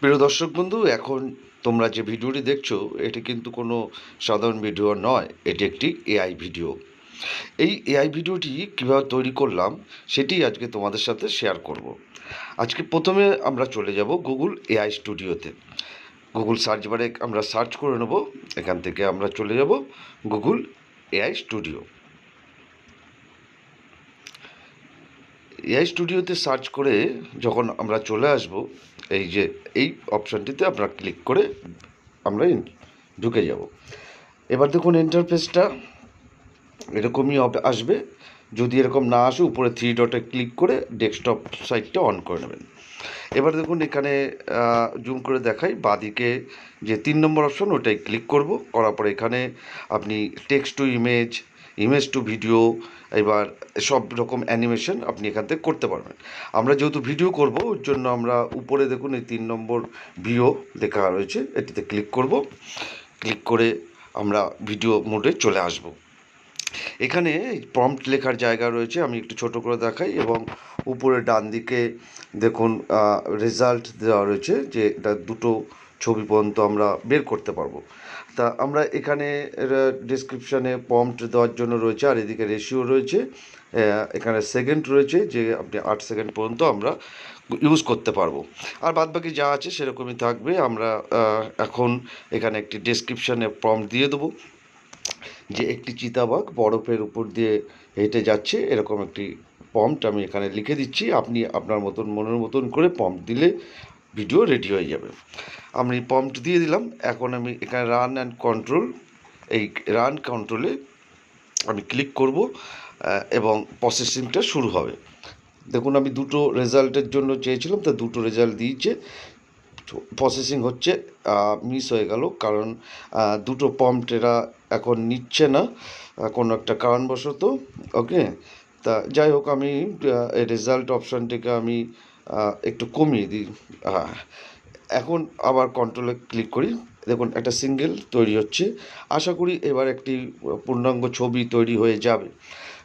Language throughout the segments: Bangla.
প্রিয় দর্শক বন্ধু, এখন তোমরা যে ভিডিওটি দেখছ, এটি কিন্তু কোনো সাধারণ ভিডিও নয়, এটি একটি এআই ভিডিও। এই এআই ভিডিওটি কীভাবে তৈরি করলাম, সেটি আজকে তোমাদের সাথে শেয়ার করব। আজকে প্রথমে আমরা চলে যাব গুগল এআই স্টুডিওতে গুগল সার্চ বারে আমরা সার্চ করে নেব, এখান থেকে আমরা চলে যাব গুগল এআই স্টুডিও এআই স্টুডিওতে সার্চ করে যখন আমরা চলে আসব, এই যে, এই অপশানটিতে আমরা ক্লিক করে আমরা ঢুকে যাব। এবার দেখুন ইন্টারফেসটা এরকমই আসবে। যদি এরকম না আসে, উপরে থ্রি ডটে ক্লিক করে ডেস্কটপ সাইটটা অন করে নেবেন। এবার দেখুন এখানে জুম করে দেখাই। বাদিকে যে তিন নম্বর অপশন ওটাই ক্লিক করব। করার পরে এখানে আপনি text to image image to video এবার সব রকম অ্যানিমেশন আপনি এখান থেকে করতে পারবেন। আমরা যেহেতু ভিডিও করব, ওর জন্য আমরা উপরে দেখুন এই তিন নম্বর ভিও লেখা রয়েছে, এটিতে ক্লিক করব। ক্লিক করে আমরা ভিডিও মোডে চলে আসব। এখানে প্রম্পট লেখার জায়গা রয়েছে, আমি একটু ছোট করে দেখাই, এবং উপরে ডান দিকে দেখুন রেজাল্ট দেওয়া রয়েছে, যে এটা দুটো ছবি পর্যন্ত আমরা বের করতে পারব। তা আমরা এখানে ডিসক্রিপশানে প্রম্পট দেওয়ার জন্য রয়েছে, আর এদিকে রেশিও রয়েছে এখানে সেকেন্ড রয়েছে, যে আপনি আট সেকেন্ড পর্যন্ত আমরা ইউজ করতে পারব। আর বাদ বাকি যা আছে সেরকমই থাকবে, আমরা এখন এখানে একটি ডেসক্রিপশানে প্রম্পট দিয়ে দেবো, যে একটি চিতাবাঘ বরফের উপর দিয়ে হেঁটে যাচ্ছে, এরকম একটি পম্পট আমি এখানে লিখে দিচ্ছি, আপনি আপনার মতন, মনের মতন করে পম্প দিলে ভিডিও রেডি হয়ে যাবে। আমি পম্পট দিয়ে দিলাম, এখন আমি এখানে রান অ্যান্ড কন্ট্রোল এই রান কন্ট্রোলে আমি ক্লিক করব এবং প্রসেসিংটা শুরু হবে। দেখুন, আমি দুটো রেজাল্টের জন্য চেয়েছিলাম, তা দুটো রেজাল্ট দিয়েছে। প্রসেসিং হচ্ছে মিস হয়ে গেল, কারণ দুটো পাম্প এরা এখন নিচ্ছে না কোনো একটা কারণবশত ওকে তা যাই হোক, আমি রেজাল্ট অপশানটিকে আমি একটু কমিয়ে দিই। এখন আবার কন্ট্রোলে ক্লিক করি। দেখুন, একটা সিঙ্গেল তৈরি হচ্ছে। আশা করি এবার একটি পূর্ণাঙ্গ ছবি তৈরি হয়ে যাবে।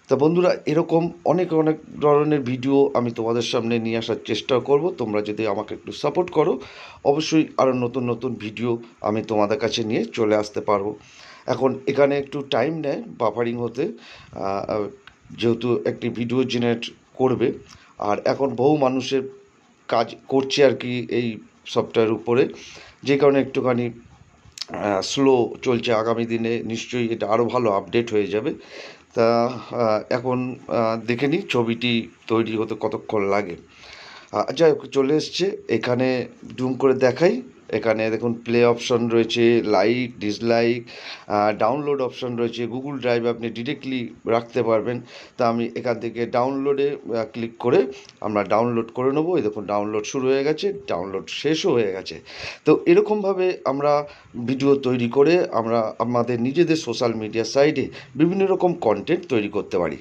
তা বন্ধুরা, এরকম অনেক অনেক ধরনের ভিডিও আমি তোমাদের সামনে নিয়ে আসার চেষ্টা করব। তোমরা যদি আমাকে একটু সাপোর্ট করো, অবশ্যই আরও নতুন নতুন ভিডিও আমি তোমাদের কাছে নিয়ে চলে আসতে পারব। এখন এখানে একটু টাইম নেয় বাফারিং হতে। যেহেতু একটি ভিডিও জেনারেট করবে আর এখন বহু মানুষের কাজ করছে আর কি এই সফটওয়্যার উপরে। যে কারণে একটুখানি স্লো চলছে আগামী দিনে। নিশ্চয়ই এটা আরও ভালো আপডেট হয়ে যাবে। তা এখন দেখে নিই ছবিটি তৈরি হতে কতক্ষণ লাগে। যাই হোক, চলে এসছে। এখানে জুম করে দেখাই। এখানে দেখুন প্লে অপশন রয়েছে লাইক ডিসলাইক ডাউনলোড অপশন রয়েছে গুগল ড্রাইভ আপনি ডিরেক্টলি রাখতে পারবেন। তা আমি এখান থেকে ডাউনলোডে ক্লিক করে আমরা ডাউনলোড করে নেব। এই দেখুন ডাউনলোড শুরু হয়ে গেছে ডাউনলোড শেষও হয়ে গেছে। তো এরকমভাবে আমরা ভিডিও তৈরি করে আমরা আমাদের নিজেদের সোশ্যাল মিডিয়া সাইটে বিভিন্ন রকম কন্টেন্ট তৈরি করতে পারি।